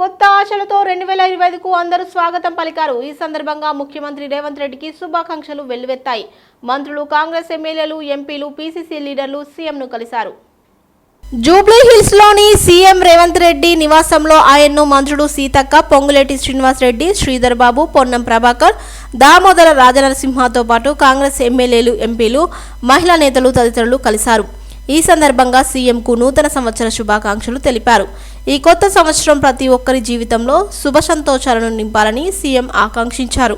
కొత్త ఆశలతో రెండు వేల ఇరవై ఐదుకు అందరూ స్వాగతం పలికారు. ఈ సందర్భంగా ముఖ్యమంత్రి రేవంత్ రెడ్డికి శుభాకాంక్షలు వెల్లువెత్తాయి. మంత్రులు కాంగ్రెస్ ఎమ్మెల్యేలు ఎంపీలు పీసీసీ లీడర్లు సీఎంను కలిశారు. జూబ్లీ హిల్స్లోని సీఎం రేవంత్ రెడ్డి నివాసంలో ఆయన్ను మంత్రుడు సీతక్క పొంగులేటి శ్రీనివాస్ రెడ్డి శ్రీధర్ బాబు పొన్నం ప్రభాకర్ దామోదర రాజనరసింహతో పాటు కాంగ్రెస్ ఎమ్మెల్యేలు ఎంపీలు మహిళా నేతలు తదితరులు కలిశారు. ఈ సందర్భంగా సీఎంకు నూతన సంవత్సర శుభాకాంక్షలు తెలిపారు. ఈ కొత్త సంవత్సరం ప్రతి ఒక్కరి జీవితంలో శుభ సంతోషాలను నింపాలని సీఎం ఆకాంక్షించారు.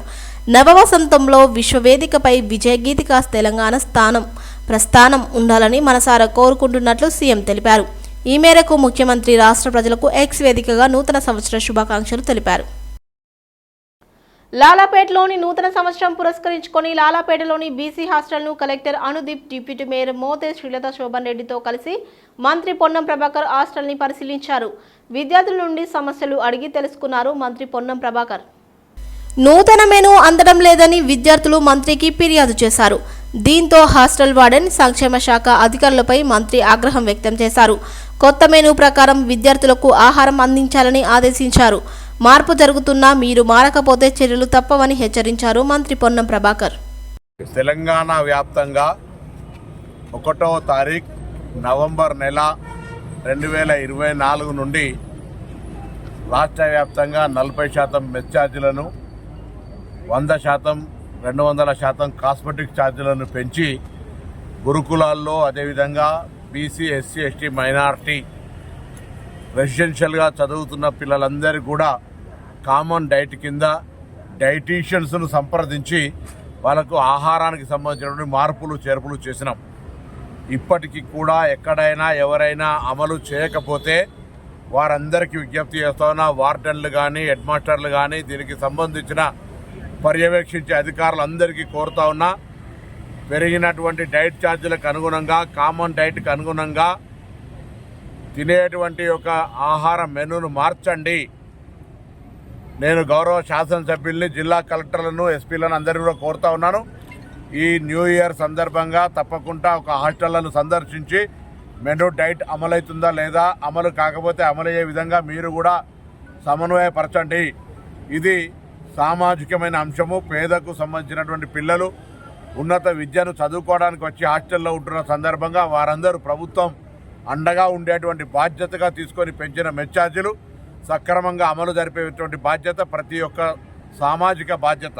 నవవసంతంలో విశ్వవేదికపై విజయగీతిక తెలంగాణ స్థానం ప్రస్థానం ఉండాలని మనసారా కోరుకుంటున్నట్లు సీఎం తెలిపారు. ఈ మేరకు ముఖ్యమంత్రి రాష్ట్ర ప్రజలకు ఎక్స్ వేదికగా నూతన సంవత్సర శుభాకాంక్షలు తెలిపారు. లాలాపేటలోని నూతన సంవత్సరం పురస్కరించుకొని లాలాపేటలోని బీసీ హాస్టల్ను collector Anudeep deputy mayor Mothe Srilatha Shobhan రెడ్డితో కలిసి మంత్రి పొన్నం ప్రభాకర్ హాస్టల్ని పరిశీలించారు. విద్యార్థుల నుండి సమస్యలు అడిగి తెలుసుకున్నారు మంత్రి పొన్నం ప్రభాకర్. నూతన మెను అందడం లేదని విద్యార్థులు మంత్రికి ఫిర్యాదు చేశారు. దీంతో హాస్టల్ వార్డెన్ సంక్షేమ శాఖ అధికారులపై మంత్రి ఆగ్రహం వ్యక్తం చేశారు. కొత్త మెనూ ప్రకారం విద్యార్థులకు ఆహారం అందించాలని ఆదేశించారు. మార్పు జరుగుతున్నా మీరు మారకపోతే చర్యలు తప్పవని హెచ్చరించారు మంత్రి పొన్నం ప్రభాకర్. తెలంగాణ వ్యాప్తంగా ఒకటో తారీఖు నవంబర్ నెల రెండు వేల ఇరవై నాలుగు నుండి రాష్ట్ర వ్యాప్తంగా నలభై శాతం మెస్ ఛార్జీలను వంద శాతం రెండు వందల శాతం కాస్మెటిక్ ఛార్జీలను పెంచి గురుకులాల్లో అదేవిధంగా బీసీ ఎస్సీ ఎస్టీ మైనారిటీ రెసిడెన్షియల్గా చదువుతున్న పిల్లలందరికీ కూడా కామన్ డైట్ కింద డైటీషియన్స్ను సంప్రదించి వాళ్ళకు ఆహారానికి సంబంధించినటువంటి మార్పులు చేర్పులు చేసినాం. ఇప్పటికీ కూడా ఎక్కడైనా ఎవరైనా అమలు చేయకపోతే వారందరికీ విజ్ఞప్తి చేస్తున్న వార్డెన్లు కానీ హెడ్ మాస్టర్లు కానీ దీనికి సంబంధించిన పర్యవేక్షించే అధికారులందరికీ కోరుతా ఉన్నా పెరిగినటువంటి డైట్ ఛార్జీలకు అనుగుణంగా కామన్ డైట్కి అనుగుణంగా తినేటువంటి ఒక ఆహార మెనూను మార్చండి. నేను గౌరవ శాసనసభ్యుల్ని జిల్లా కలెక్టర్లను ఎస్పీలను అందరినీ కూడా కోరుతా ఉన్నాను. ఈ న్యూ ఇయర్ సందర్భంగా తప్పకుండా ఒక హాస్టళ్ళను సందర్శించి మెనూ డైట్ అమలవుతుందా లేదా అమలు కాకపోతే అమలయ్యే విధంగా మీరు కూడా సమన్వయపరచండి. ఇది సామాజికమైన అంశము. పేదకు సంబంధించినటువంటి పిల్లలు ఉన్నత విద్యను చదువుకోవడానికి వచ్చి హాస్టల్లో ఉంటున్న సందర్భంగా వారందరూ ప్రభుత్వం అండగా ఉండేటువంటి బాధ్యతగా తీసుకొని పెంచిన మెచ్చార్జీలు సక్రమంగా అమలు జరిపేటువంటి బాధ్యత ప్రతి ఒక్క సామాజిక బాధ్యత.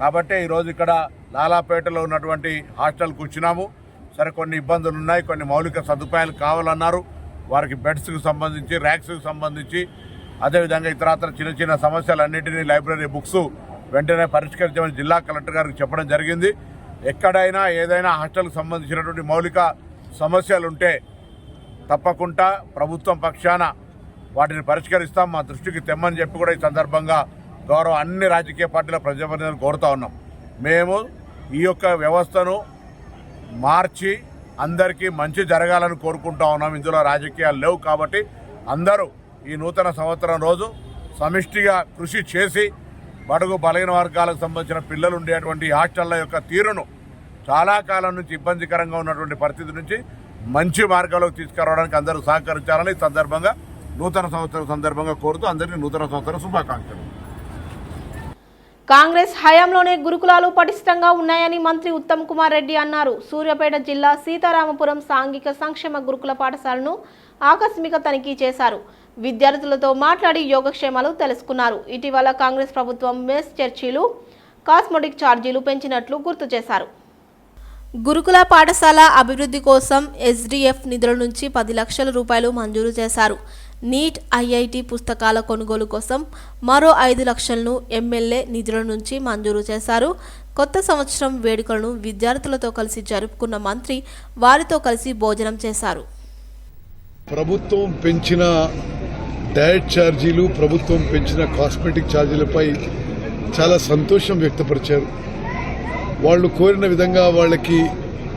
కాబట్టి ఈరోజు ఇక్కడ లాలాపేటలో ఉన్నటువంటి హాస్టల్కి వచ్చినాము. సరే కొన్ని ఇబ్బందులు ఉన్నాయి కొన్ని మౌలిక సదుపాయాలు కావాలన్నారు. వారికి బెడ్స్కి సంబంధించి ర్యాక్స్కి సంబంధించి అదేవిధంగా ఇతరత్ర చిన్న చిన్న సమస్యలన్నింటినీ లైబ్రరీ బుక్స్ వెంటనే పరిష్కరించమని జిల్లా కలెక్టర్ గారికి చెప్పడం జరిగింది. ఎక్కడైనా ఏదైనా హాస్టల్కి సంబంధించినటువంటి మౌలిక సమస్యలు ఉంటే తప్పకుండా ప్రభుత్వం పక్షాన వాటిని పరిష్కరిస్తాం. మా దృష్టికి తెమ్మని చెప్పి కూడా ఈ సందర్భంగా గౌరవ అన్ని రాజకీయ పార్టీల ప్రజాప్రతినిధులు కోరుతా ఉన్నాం. మేము ఈ యొక్క వ్యవస్థను మార్చి అందరికీ మంచి జరగాలని కోరుకుంటా ఉన్నాం. ఇందులో రాజకీయాలు లేవు కాబట్టి అందరూ ఈ నూతన సంవత్సరం రోజు సమిష్టిగా కృషి చేసి బడుగు బలహీన వర్గాలకు సంబంధించిన పిల్లలు ఉండేటువంటి హాస్టళ్ళ యొక్క తీరును చాలా కాలం నుంచి ఇబ్బందికరంగా ఉన్నటువంటి పరిస్థితి నుంచి మంచి మార్గంలోకి తీసుకురావడానికి అందరూ సహకరించాలని సందర్భంగా నూతన సంవత్సరం సందర్భంగా కోరుతూ అందరికీ నూతన సంవత్సరం శుభాకాంక్షలు. కాంగ్రెస్ హయాంలోనే గురుకులాలు పటిష్టంగా ఉన్నాయని మంత్రి ఉత్తమ్ కుమార్ రెడ్డి అన్నారు. సూర్యాపేట జిల్లా సీతారామపురం సాంఘిక సంక్షేమ గురుకుల పాఠశాలను ఆకస్మిక తనిఖీ చేశారు. విద్యార్థులతో మాట్లాడి యోగక్షేమాలు తెలుసుకున్నారు. ఇటీవల కాంగ్రెస్ ప్రభుత్వం మెస్ చర్చీలు కాస్మెటిక్ ఛార్జీలు పెంచినట్లు గుర్తు చేశారు. గురుకుల పాఠశాల అభివృద్ధి కోసం ఎస్డిఎఫ్ నిధుల నుంచి పది లక్షల రూపాయలు మంజూరు చేశారు. నీట్ ఐఐటి పుస్తకాల కొనుగోలు కోసం మరో ఐదు లక్షలను ఎమ్మెల్యే నిధుల నుంచి మంజూరు చేశారు. కొత్త సంవత్సరం వేడుకలను విద్యార్థులతో కలిసి జరుపుకున్న మంత్రి వారితో కలిసి భోజనం చేశారు. ప్రభుత్వం పెంచిన డయట్ ఛార్జీలు ప్రభుత్వం పెంచిన కాస్మెటిక్ ఛార్జీలపై చాలా సంతోషం వ్యక్తపరిచారు. వాళ్ళు కోరిన విధంగా వాళ్ళకి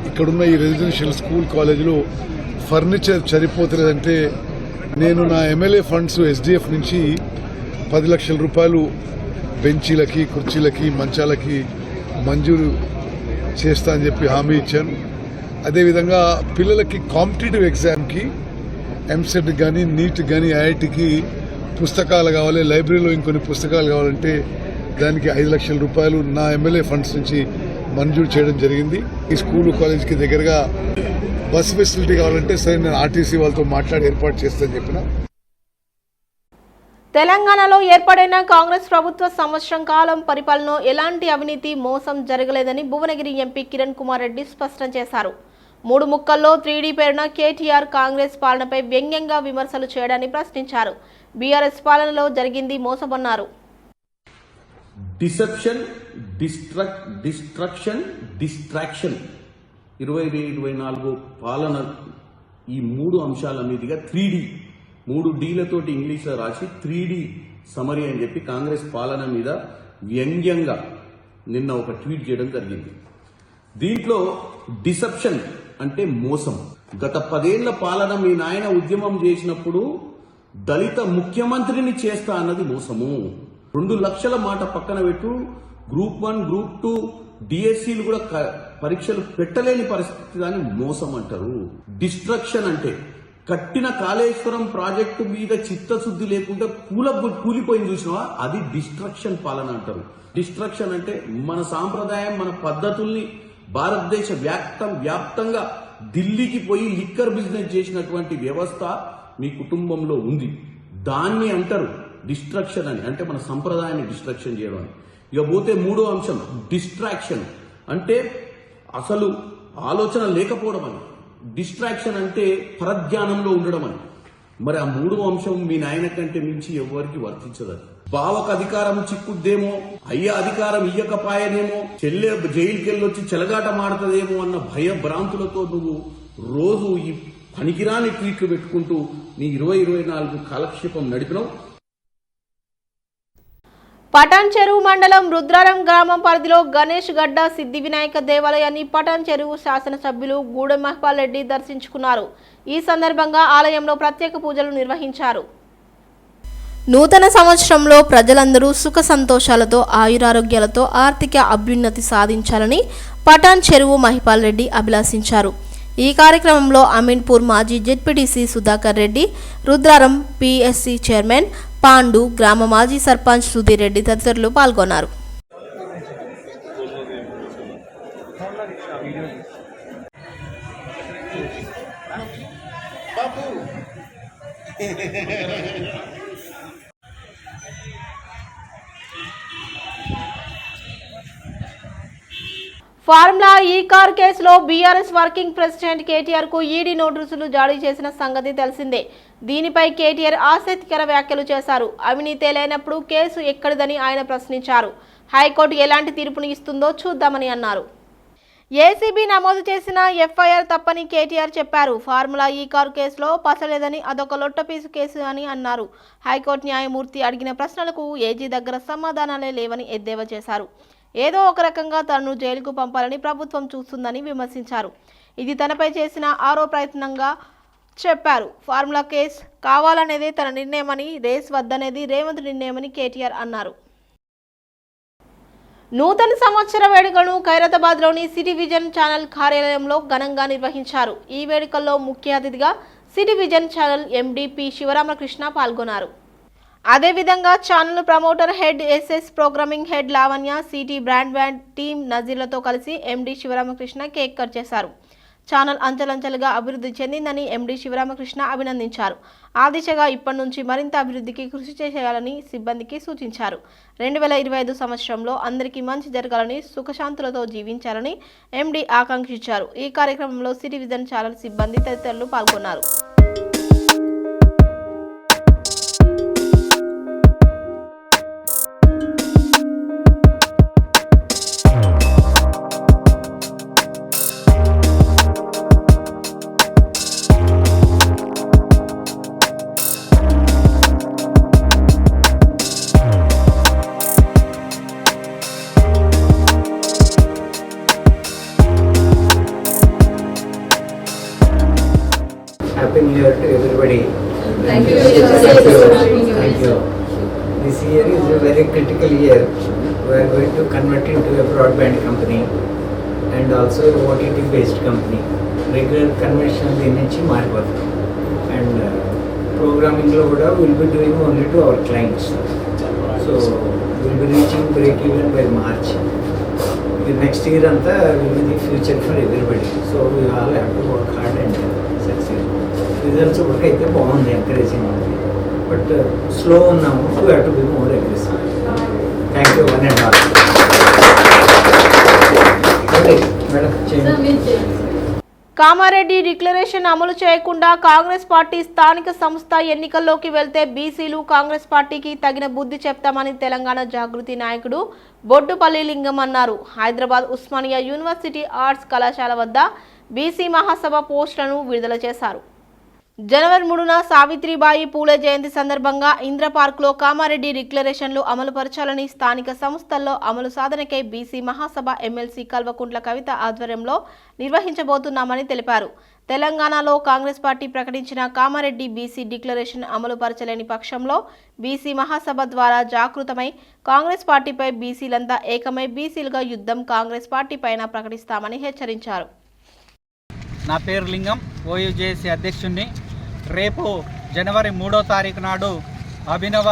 ఇక్కడున్న ఈ రెసిడెన్షియల్ స్కూల్ కాలేజీలో ఫర్నిచర్ సరిపోతున్నదంటే నేను నా ఎమ్మెల్యే ఫండ్స్ ఎస్డిఎఫ్ నుంచి పది లక్షల రూపాయలు బెంచీలకి కుర్చీలకి మంచాలకి మంజూరు చేస్తా అని చెప్పి హామీ ఇచ్చాను. అదేవిధంగా పిల్లలకి కాంపిటేటివ్ ఎగ్జామ్కి ఎంసెట్ కానీ నీట్ కానీ ఐఐటికి పుస్తకాలు కావాలి లైబ్రరీలో ఇంకొన్ని పుస్తకాలు కావాలంటే దానికి ఐదు లక్షల రూపాయలు నా ఎమ్మెల్యే ఫండ్స్ నుంచి మంజూరు చేయడం జరిగింది. ఈ స్కూల్ కాలేజ్కి దగ్గరగా బస్ ఫెసిలిటీ కావాలంటే సరే నేను ఆర్టీసీ వాళ్ళతో మాట్లాడి ఏర్పాటు చేస్తానని చెప్పిన. తెలంగాణలో ఏర్పడిన కాంగ్రెస్ ప్రభుత్వ సంవత్సరం కాలం పరిపాలన ఎలాంటి అవినీతి మోసం జరగలేదని భువనగిరి ఎంపీ కిరణ్ కుమార్ రెడ్డి స్పష్టం చేశారు. మూడు ముక్కల్లో త్రీడీ పేరున కేటీఆర్ కాంగ్రెస్ పాలనపై వ్యంగ్యంగా విమర్శలు చేయడాన్ని ప్రశ్నించారు. బీఆర్ఎస్ పాలనలో జరిగింది మోసమన్నారు. Deception destruct destruction distraction. ఇరవై ఇరవై నాలుగు పాలన ఈ మూడు అంశాల మీదుగా త్రీ డి. మూడు డీలతోటి ఇంగ్లీష్లో రాసి త్రీ డి సమరీ అని చెప్పి కాంగ్రెస్ పాలన మీద వ్యంగ్యంగా నిన్న ఒక ట్వీట్ చేయడం జరిగింది. దీంట్లో డిసెప్షన్ అంటే మోసం. గత పదేళ్ళ పాలన మీ నాయన ఉద్యమం చేసినప్పుడు దళిత ముఖ్యమంత్రిని చేస్తా అన్నది మోసము. రెండు లక్షల మాట పక్కన పెట్టు. గ్రూప్ వన్ గ్రూప్ టూ డిఎస్సీలు కూడా పరీక్షలు పెట్టలేని పరిస్థితి దాన్ని మోసం అంటారు డిస్ట్రక్షన్ అంటే కట్టిన కాళేశ్వరం ప్రాజెక్టు మీద చిత్తశుద్ధి లేకుండా కూల కూలిపోయింది చూసినావా? అది డిస్ట్రక్షన్ పాలన అంటారు. డిస్ట్రక్షన్ అంటే మన సాంప్రదాయం మన పద్ధతుల్ని భారతదేశ వ్యాప్తం వ్యాప్తంగా ఢిల్లీకి పోయి లిక్కర్ బిజినెస్ చేసినటువంటి వ్యవస్థ మీ కుటుంబంలో ఉంది. దాన్ని అంటారు. డిస్ట్రక్షన్ అని అంటే మన సంప్రదాయాన్ని డిస్ట్రక్షన్ చేయడం అని. ఇక పోతే మూడో అంశం డిస్ట్రాక్షన్. అంటే అసలు ఆలోచన లేకపోవడం అని. డిస్ట్రాక్షన్ అంటే పరధ్యానంలో ఉండడం అని. మరి ఆ మూడో అంశం మీ నాయన కంటే మించి ఎవరికి వర్తించదు. బావకు అధికారం చిక్కుద్దేమో అయ్య అధికారం ఇయ్యకపాయనేమో చెల్లె జైలుకి వెళ్ళొచ్చి చెలగాట మాడుతుందేమో అన్న భయ భ్రాంతులతో నువ్వు రోజు ఈ పనికిరాని ట్వీట్లు పెట్టుకుంటూ నీ ఇరవై ఇరవై నాలుగు కాలక్షేపం నడిపినావు. పటాన్ చెరువు మండలం రుద్రారం గ్రామం పరిధిలో గణేష్ గడ్డ సిద్ధి వినాయక దేవాలయాన్ని పటాన్ చెరువు శాసనసభ్యులు గూడెం మహిపాల్ రెడ్డి దర్శించుకున్నారు. ఈ సందర్భంగా ఆలయంలో ప్రత్యేక పూజలు నిర్వహించారు. నూతన సంవత్సరంలో ప్రజలందరూ సుఖ సంతోషాలతో ఆయురారోగ్యాలతో ఆర్థిక అభ్యున్నతి సాధించాలని పటాన్ చెరువు మహిపాల్ రెడ్డి అభిలాషించారు. ఈ కార్యక్రమంలో అమీన్పూర్ మాజీ ZPTC Sudhakar Reddy Rudraram PSC chairman Pandu గ్రామ మాజీ సర్పంచ్ సుధీర్ రెడ్డి తదితరులు పాల్గొన్నారు. ఫార్ములా ఈ కార్ కేసులో బీఆర్ఎస్ వర్కింగ్ ప్రెసిడెంట్ కేటీఆర్కు ఈడీ నోటీసులు జారీ చేసిన సంగతి తెలిసిందే. దీనిపై కేటీఆర్ ఆసక్తికర వ్యాఖ్యలు చేశారు. అవినీతి లేనప్పుడు కేసు ఎక్కడిదని ఆయన ప్రశ్నించారు. హైకోర్టు ఎలాంటి తీర్పుని ఇస్తుందో చూద్దామని అన్నారు. ఏసీబీ నమోదు చేసిన ఎఫ్ఐఆర్ తప్పని కేటీఆర్ చెప్పారు. ఫార్ములా ఈ కారు కేసులో పసలేదని అదొక లొట్టపీసు కేసు అని అన్నారు. హైకోర్టు న్యాయమూర్తి అడిగిన ప్రశ్నలకు ఏజీ దగ్గర సమాధానాలే లేవని ఎద్దేవా చేశారు. ఏదో ఒక రకంగా తనను జైలుకు పంపాలని ప్రభుత్వం చూస్తుందని విమర్శించారు. ఇది తనపై చేసిన ఆరో ప్రయత్నంగా చెప్పారు. ఫార్ములా కేస్ కావాలనేదే తన నిర్ణయమని రేస్ వద్దనేది రేవంత్ నిర్ణయమని కేటీఆర్ అన్నారు. నూతన సంవత్సర వేడుకలను ఖైరతాబాద్లోని సిటీ విజన్ ఛానల్ కార్యాలయంలో ఘనంగా నిర్వహించారు. ఈ వేడుకల్లో ముఖ్య అతిథిగా city vision channel MDP Sivaramakrishna పాల్గొన్నారు. అదేవిధంగా channel promoter head SS programming head Lavanya city brand band team నజీర్లతో కలిసి ఎండీ శివరామకృష్ణ కేక్ కట్ చేశారు. ఛానల్ అంచెలంచెలుగా అభివృద్ధి చెందిందని ఎండీ శివరామకృష్ణ అభినందించారు. ఆ దిశగా ఇప్పటి నుంచి మరింత అభివృద్ధికి కృషి చేయాలని సిబ్బందికి సూచించారు. రెండు వేల ఇరవై ఐదు సంవత్సరంలో అందరికీ మంచి జరగాలని సుఖశాంతులతో జీవించాలని ఎండీ ఆకాంక్షించారు. ఈ కార్యక్రమంలో సిటీ విజన్ ఛానల్ సిబ్బంది తదితరులు పాల్గొన్నారు. OTT based company regular company. దీని నుంచి మారిపోతాం. అండ్ ప్రోగ్రామింగ్లో కూడా will be doing only to our clients so will be reaching break even by March next year అంతా will be the future for everybody so we all have to work hard and success results work అయితే బాగుంది encouraging ఉంది. But slow ఉన్నాము we have to be more aggressive thank you one and all madam చేయండి Kamareddy declaration అమలు చేయకుండా Congress party స్థానిక సంస్థ ఎన్నికల్లోకి వెళ్తే బీసీలు కాంగ్రెస్ పార్టీకి తగిన బుద్ధి చెప్తామని తెలంగాణ జాగృతి నాయకుడు బొడ్డుపల్లి లింగం అన్నారు. హైదరాబాద్ ఉస్మానియా యూనివర్సిటీ ఆర్ట్స్ కళాశాల వద్ద బీసీ మహాసభ పోస్టులను విడుదల చేశారు. జనవరి మూడున సావిత్రిబాయి పూలే జయంతి సందర్భంగా ఇంద్ర పార్క్లో కామారెడ్డి డిక్లరేషన్లు అమలుపరచాలని స్థానిక సంస్థల్లో అమలు సాధనకై బీసీ మహాసభ ఎమ్మెల్సీ కల్వకుంట్ల కవిత ఆధ్వర్యంలో నిర్వహించబోతున్నామని తెలిపారు. తెలంగాణలో కాంగ్రెస్ పార్టీ ప్రకటించిన కామారెడ్డి బీసీ డిక్లరేషన్ అమలు పరచలేని పక్షంలో బీసీ మహాసభ ద్వారా జాగృతమై కాంగ్రెస్ పార్టీపై బీసీలంతా ఏకమై బీసీలుగా యుద్ధం కాంగ్రెస్ పార్టీ పైన ప్రకటిస్తామని హెచ్చరించారు. నా పేరు లింగం ఓయూజేఏసీ అధ్యక్షుడిని. రేపు జనవరి మూడో తారీఖు నాడు అభినవ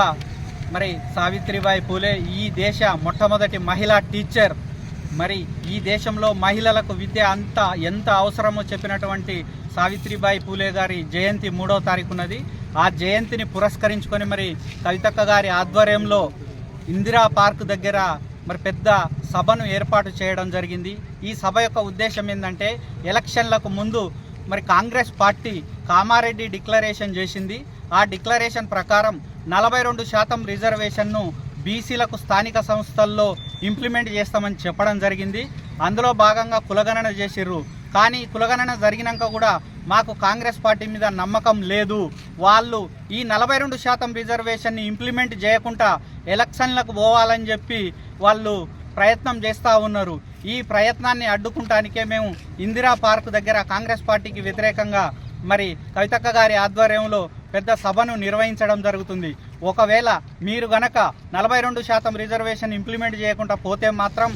మరి సావిత్రిబాయి పూలే ఈ దేశ మొట్టమొదటి మహిళా టీచర్. మరి ఈ దేశంలో మహిళలకు విద్య అంత ఎంత అవసరమో చెప్పినటువంటి సావిత్రిబాయి పూలే గారి జయంతి మూడో తారీఖున్నది. ఆ జయంతిని పురస్కరించుకొని మరి కవితక్క గారి ఆధ్వర్యంలో ఇందిరా పార్క్ దగ్గర మరి పెద్ద సభను ఏర్పాటు చేయడం జరిగింది. ఈ సభ యొక్క ఉద్దేశం ఏంటంటే ఎలక్షన్లకు ముందు మరి కాంగ్రెస్ పార్టీ కామారెడ్డి డిక్లరేషన్ చేసింది. ఆ డిక్లరేషన్ ప్రకారం నలభై రెండు శాతం రిజర్వేషన్ను బీసీలకు స్థానిక సంస్థల్లో ఇంప్లిమెంట్ చేస్తామని చెప్పడం జరిగింది. అందులో భాగంగా కులగణన చేసిర్రు. కానీ కులగణన జరిగినాక కూడా మాకు కాంగ్రెస్ పార్టీ మీద నమ్మకం లేదు. వాళ్ళు ఈ నలభై రెండు శాతం రిజర్వేషన్ని ఇంప్లిమెంట్ చేయకుండా ఎలక్షన్లకు పోవాలని చెప్పి వాళ్ళు ప్రయత్నం చేస్తూ ఉన్నారు. ఈ ప్రయత్నాన్ని అడ్డుకుంటానికే మేము ఇందిరా పార్క్ దగ్గర కాంగ్రెస్ పార్టీకి వ్యతిరేకంగా మరి కవితక్క గారి ఆధ్వర్యంలో పెద్ద సభను నిర్వహించడం జరుగుతుంది. ఒకవేళ మీరు గనక నలభై రెండు శాతం రిజర్వేషన్ ఇంప్లిమెంట్ చేయకుండా పోతే మాత్రం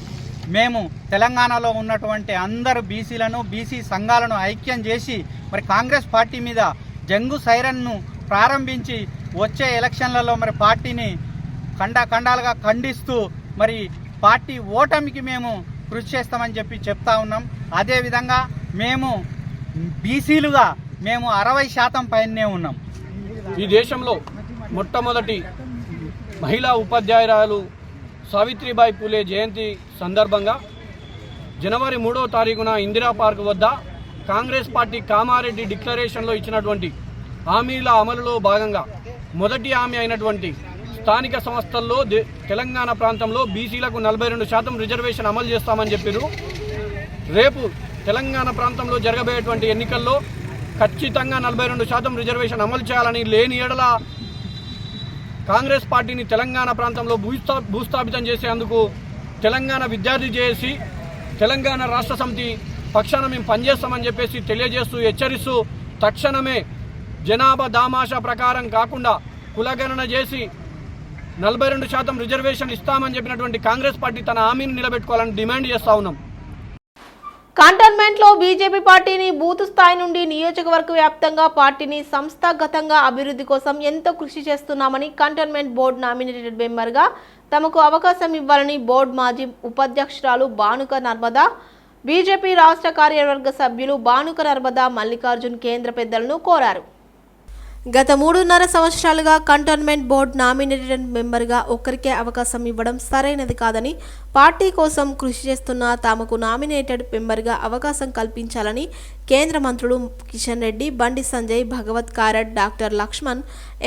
మేము తెలంగాణలో ఉన్నటువంటి అందరు బీసీలను బీసీ సంఘాలను ఐక్యం చేసి మరి కాంగ్రెస్ పార్టీ మీద జంగు సైరన్ను ప్రారంభించి వచ్చే ఎలక్షన్లలో మరి పార్టీని ఖండాఖండాలుగా ఖండిస్తూ మరి పార్టీ ఓటమికి మేము కృషి చేస్తామని చెప్పి చెప్తా ఉన్నాం. అదేవిధంగా మేము బీసీలుగా మేము అరవై శాతం పైనే ఉన్నాం. ఈ దేశంలో మొట్టమొదటి మహిళా ఉపాధ్యాయురాలు సావిత్రిబాయి పూలే జయంతి సందర్భంగా జనవరి మూడో తారీఖున ఇందిరా పార్క్ వద్ద కాంగ్రెస్ పార్టీ కామారెడ్డి డిక్లరేషన్లో ఇచ్చినటువంటి హామీల అమలులో భాగంగా మొదటి హామీ అయినటువంటి స్థానిక సంస్థల్లో తెలంగాణ ప్రాంతంలో బీసీలకు నలభై రెండు శాతం రిజర్వేషన్ అమలు చేస్తామని చెప్పారు రేపు తెలంగాణ ప్రాంతంలో జరగబోయేటువంటి ఎన్నికల్లో ఖచ్చితంగా నలభై రెండు శాతం రిజర్వేషన్ అమలు చేయాలని లేని ఏడల కాంగ్రెస్ పార్టీని తెలంగాణ ప్రాంతంలో భూస్థా భూస్థాపితం చేసేందుకు తెలంగాణ విద్యార్థి చేసి తెలంగాణ రాష్ట్ర సమితి పక్షాన మేము పనిచేస్తామని చెప్పేసి తెలియజేస్తూ హెచ్చరిస్తూ తక్షణమే జనాభా దామాషా ప్రకారం కాకుండా కులగణన చేసి నలభై రెండు శాతం రిజర్వేషన్ ఇస్తామని చెప్పినటువంటి కాంగ్రెస్ పార్టీ తన హామీని నిలబెట్టుకోవాలని డిమాండ్ చేస్తా ఉన్నాం. కంటోన్మెంట్లో బీజేపీ పార్టీని బూత్ స్థాయి నుండి నియోజకవర్గ వ్యాప్తంగా పార్టీని సంస్థాగతంగా అభివృద్ధి కోసం ఎంతో కృషి చేస్తున్నామని కంటోన్మెంట్ బోర్డు నామినేటెడ్ మెంబర్గా తమకు అవకాశం ఇవ్వాలని బోర్డు మాజీ ఉపాధ్యక్షురాలు భానుక నర్మదా బీజేపీ రాష్ట్ర కార్యవర్గ సభ్యులు భానుక నర్మదా మల్లికార్జున్ కేంద్ర పెద్దలను కోరారు. గత మూడున్నర సంవత్సరాలుగా కంటోన్మెంట్ బోర్డు నామినేటెడ్ మెంబర్గా ఒక్కరికే అవకాశం ఇవ్వడం సరైనది కాదని పార్టీ కోసం కృషి చేస్తున్న తమకు నామినేటెడ్ మెంబర్గా అవకాశం కల్పించాలని కేంద్ర మంత్రులు కిషన్ రెడ్డి బండి సంజయ్ భగవత్ కారట్ డాక్టర్ లక్ష్మణ్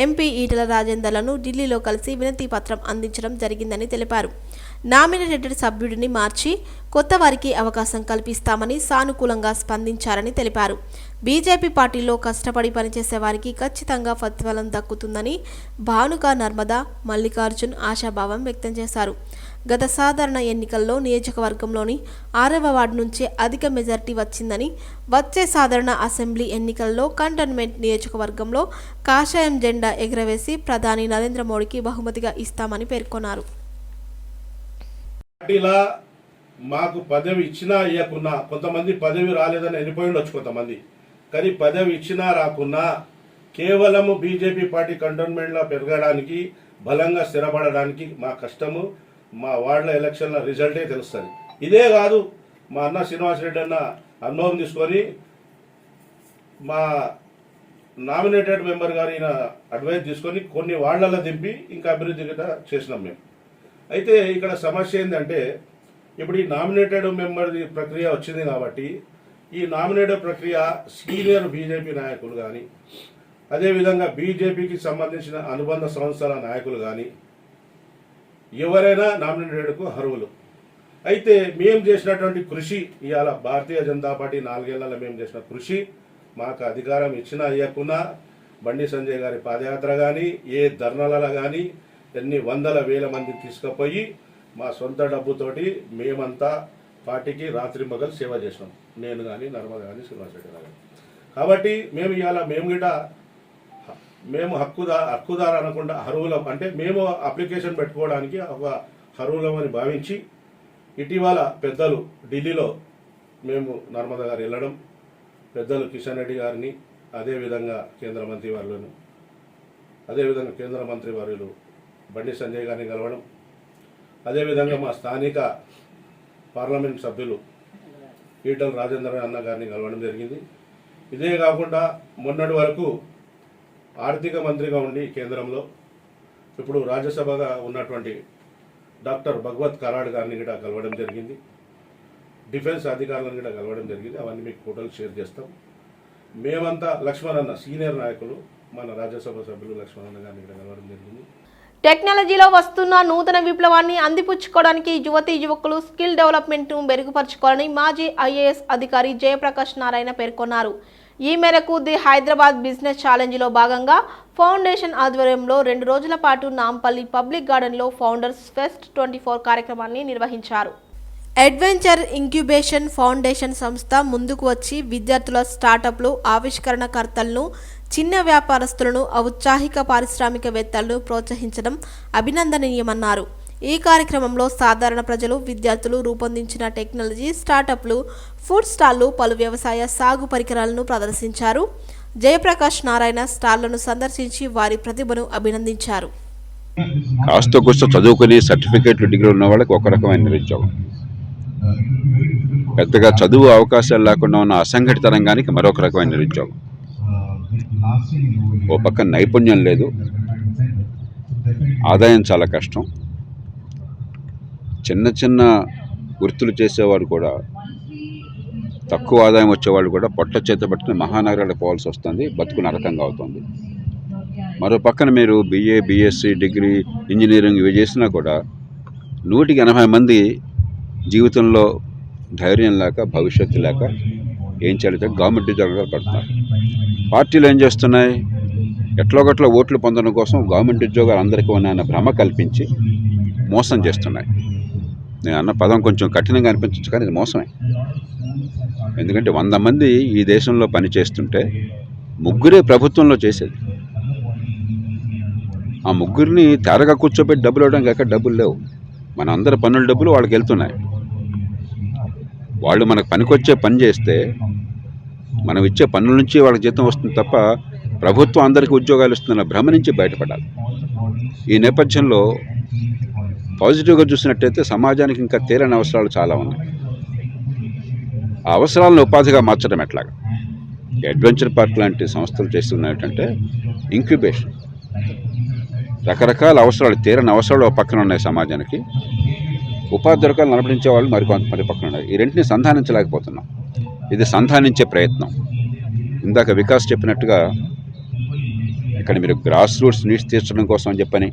ఎంపీ ఈటల రాజేందర్లను ఢిల్లీలో కలిసి వినతి పత్రం అందించడం జరిగిందని తెలిపారు. నామినేటెడ్ సభ్యుడిని మార్చి కొత్త వారికి అవకాశం కల్పిస్తామని సానుకూలంగా స్పందించారని తెలిపారు. బీజేపీ పార్టీలో కష్టపడి పనిచేసే వారికి ఖచ్చితంగా ప్రతిఫలం దక్కుతుందని భానుక నర్మదా మల్లికార్జున్ ఆశాభావం వ్యక్తం చేశారు. గత సాధారణ ఎన్నికల్లో నియోజకవర్గంలోని ఆరవ వార్డు నుంచే అధిక మెజార్టీ వచ్చిందని వచ్చే సాధారణ అసెంబ్లీ ఎన్నికల్లో కంటోన్మెంట్ నియోజకవర్గంలో కాషాయం జెండా ఎగురవేసి ప్రధాని నరేంద్ర మోడీకి బహుమతిగా ఇస్తామని పేర్కొన్నారు. మాకు పదవి ఇచ్చినా ఇవ్వకున్నా కొంతమంది పదవి రాలేదని వెళ్ళిపోయి ఉండొచ్చు కొంతమంది. కానీ పదవి ఇచ్చినా రాకున్నా కేవలము బీజేపీ పార్టీ కంటోన్మెంట్లో పెరగడానికి బలంగా స్థిరపడడానికి మా కష్టము. మా వార్డుల ఎలక్షన్ల రిజల్టే తెలుస్తుంది. ఇదే కాదు మా అన్న శ్రీనివాసరెడ్డి అన్న అనుభవం తీసుకొని మా నామినేటెడ్ మెంబర్ గారిన అడ్వైజ్ తీసుకొని కొన్ని వార్డులలో దింపి ఇంకా అభివృద్ధి గిట్ట చేసినాం మేము. అయితే ఇక్కడ సమస్య ఏంటంటే ఇప్పుడు ఈ నామినేటెడ్ మెంబర్ ప్రక్రియ వచ్చింది కాబట్టి ఈ నామినేట్ ప్రక్రియ సీనియర్ బీజేపీ నాయకులు కానీ అదేవిధంగా బీజేపీకి సంబంధించిన అనుబంధ సంస్థల నాయకులు కానీ ఎవరైనా నామినేటెడ్కు అర్హులు. అయితే మేము చేసినటువంటి కృషి ఇవాళ భారతీయ జనతా పార్టీ నాలుగేళ్ళలో మేము చేసిన కృషి మాకు అధికారం ఇచ్చినా ఇవ్వకున్నా బండి సంజయ్ గారి పాదయాత్ర కానీ ఏ ధర్నాలలో కానీ ఎన్ని వందల వేల మంది తీసుకుపోయి మా సొంత డబ్బుతోటి మేమంతా పార్టీకి రాత్రి మగలు సేవ చేసినాం. నేను కానీ నర్మద కానీ శ్రీనివాస్ రెడ్డి గారు కాబట్టి మేము ఇవాళ మేము గిట మేము హక్కుదా హక్కుదారు అనకుండా అర్హులం అంటే మేము అప్లికేషన్ పెట్టుకోవడానికి ఒక అర్హులం అని భావించి ఇటీవల పెద్దలు ఢిల్లీలో మేము నర్మదా గారు వెళ్ళడం పెద్దలు కిషన్ రెడ్డి గారిని అదేవిధంగా కేంద్ర మంత్రి వారులను అదేవిధంగా కేంద్ర మంత్రి వారులు బండి సంజయ్ గారిని కలవడం అదేవిధంగా మా స్థానిక పార్లమెంట్ సభ్యులు ఈటల రాజేంద్ర అన్న గారిని కలవడం జరిగింది. ఇదే కాకుండా మొన్నటి వరకు ఆర్థిక మంత్రిగా ఉండి కేంద్రంలో ఇప్పుడు రాజ్యసభగా ఉన్నటువంటి డాక్టర్ భగవత్ కరాడ్ గారిని కూడా కలవడం జరిగింది. డిఫెన్స్ అధికారులను కూడా కలవడం జరిగింది. అవన్నీ మీకు ఫోటోలు షేర్ చేస్తాం. మేమంతా లక్ష్మణ్ అన్న సీనియర్ నాయకులు మన రాజ్యసభ సభ్యులు లక్ష్మణ్ అన్న గారిని కూడా కలవడం జరిగింది. టెక్నాలజీలో వస్తున్న నూతన విప్లవాన్ని అందిపుచ్చుకోవడానికి యువతీ యువకులు స్కిల్ డెవలప్మెంట్ను మెరుగుపరచుకోవాలని మాజీ ఐఏఎస్ అధికారి జయప్రకాష్ నారాయణ పేర్కొన్నారు. ఈ మేరకు ది హైదరాబాద్ బిజినెస్ ఛాలెంజ్లో భాగంగా ఫౌండేషన్ ఆధ్వర్యంలో రెండు రోజుల పాటు నాంపల్లి పబ్లిక్ గార్డెన్లో ఫౌండర్స్ ఫెస్ట్ ట్వంటీ ఫోర్ కార్యక్రమాన్ని నిర్వహించారు. అడ్వెంచర్ ఇంక్యుబేషన్ ఫౌండేషన్ సంస్థ ముందుకు వచ్చి విద్యార్థుల స్టార్టప్లు ఆవిష్కరణకర్తలను చిన్న వ్యాపారస్తులను ఔత్సాహిక పారిశ్రామికవేత్తలను ప్రోత్సహించడం అభినందనీయమన్నారు. ఈ కార్యక్రమంలో సాధారణ ప్రజలు విద్యార్థులు రూపొందించిన టెక్నాలజీ స్టార్టప్లు ఫుడ్ స్టాళ్ళు పలు వ్యవసాయ సాగు పరికరాలను ప్రదర్శించారు. జయప్రకాష్ నారాయణ స్టాళ్ళను సందర్శించి వారి ప్రతిభను అభినందించారు. కాస్త కూస్త చదువుకుని సర్టిఫికేట్లు డిగ్రీ ఉన్న వాళ్ళకి ఒక రకమైన నిరుద్యోగం పెద్దగా చదువు అవకాశాలు లేకుండా ఉన్న అసంఘటిత రంగానికి మరొక రకమైన నిరుద్యోగం ఓ పక్క నైపుణ్యం లేదు. ఆదాయం చాలా కష్టం. చిన్న చిన్న వృత్తులు చేసేవాడు కూడా తక్కువ ఆదాయం వచ్చేవాళ్ళు కూడా పొట్ట చేత పట్టుకుని మహానగరాలకు పోవాల్సి వస్తుంది బతుకు నరకంగా అవుతుంది. మరో పక్కన మీరు బీఏ బీఎస్సీ డిగ్రీ ఇంజనీరింగ్ ఇవి చేసినా కూడా నూటికి ఎనభై మంది జీవితంలో ధైర్యం లేక భవిష్యత్తు లేక ఏం చేయాలి? గవర్నమెంట్ ఉద్యోగాలు పడుతున్నారు పార్టీలు ఏం చేస్తున్నాయి? ఎట్లో ఓట్లు పొందడం కోసం గవర్నమెంట్ ఉద్యోగాలు అందరికీ ఉన్నాయన్న భ్రమ కల్పించి మోసం చేస్తున్నాయి. నేను అన్న పదం కొంచెం కఠినంగా అనిపించచ్చు కానీ ఇది మోసమే. ఎందుకంటే వంద మంది ఈ దేశంలో పని చేస్తుంటే ముగ్గురే ప్రభుత్వంలో చేసేది. ఆ ముగ్గురిని తేరగా కూర్చోబెట్టి డబ్బులు ఇవ్వడం కాక డబ్బులు లేవు. మన అందరి పన్నుల డబ్బులు వాళ్ళకి వెళ్తున్నాయి. వాళ్ళు మనకు పనికొచ్చే పని చేస్తే మనం ఇచ్చే పనుల నుంచి వాళ్ళకి జీతం వస్తుంది తప్ప ప్రభుత్వం అందరికీ ఉద్యోగాలు ఇస్తున్న భ్రమ నుంచి బయటపడాలి. ఈ నేపథ్యంలో పాజిటివ్గా చూసినట్టయితే సమాజానికి ఇంకా తీరని అవసరాలు చాలా ఉన్నాయి. ఆ అవసరాలను ఉపాధిగా మార్చడం ఎట్లాగా? అడ్వెంచర్ పార్క్ లాంటి సంస్థలు చేస్తున్న ఏంటంటే ఇంక్యుబేషన్. రకరకాల అవసరాలు తీరని అవసరాలు పక్కన ఉన్నాయి సమాజానికి. ఉపాధి దొరకాలు నడిపించే వాళ్ళు మరికొంత మరి పక్కన ఉన్నారు. ఈ రెంటిని సంధానించలేకపోతున్నాం. ఇది సంధానించే ప్రయత్నం. ఇందాక వికాస్ చెప్పినట్టుగా ఇక్కడ మీరు గ్రాస్ రూట్స్ నీడ్స్ తీర్చడం కోసం అని చెప్పని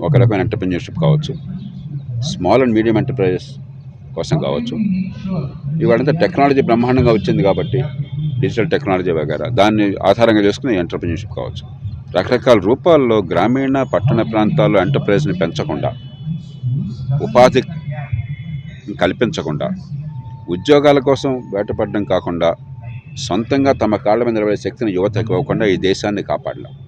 ఒక రకమైన ఎంటర్ప్రిన్యూర్షిప్ కావచ్చు స్మాల్ అండ్ మీడియం ఎంటర్ప్రైజెస్ కోసం కావచ్చు. ఇవాళంతా టెక్నాలజీ బ్రహ్మాండంగా వచ్చింది కాబట్టి డిజిటల్ టెక్నాలజీ వగేరా దాన్ని ఆధారంగా చేసుకుని ఎంటర్ప్రెన్యూర్షిప్ కావచ్చు. రకరకాల రూపాల్లో గ్రామీణ పట్టణ ప్రాంతాల్లో ఎంటర్ప్రైజ్ని పెంచకుండా ఉపాధి కల్పించకుండా ఉద్యోగాల కోసం వేటపడడం కాకుండా సొంతంగా తమ కాళ్ళ మీద నిలబడే శక్తిని యువతకు ఇవ్వకుండా ఈ దేశాన్ని కాపాడలేం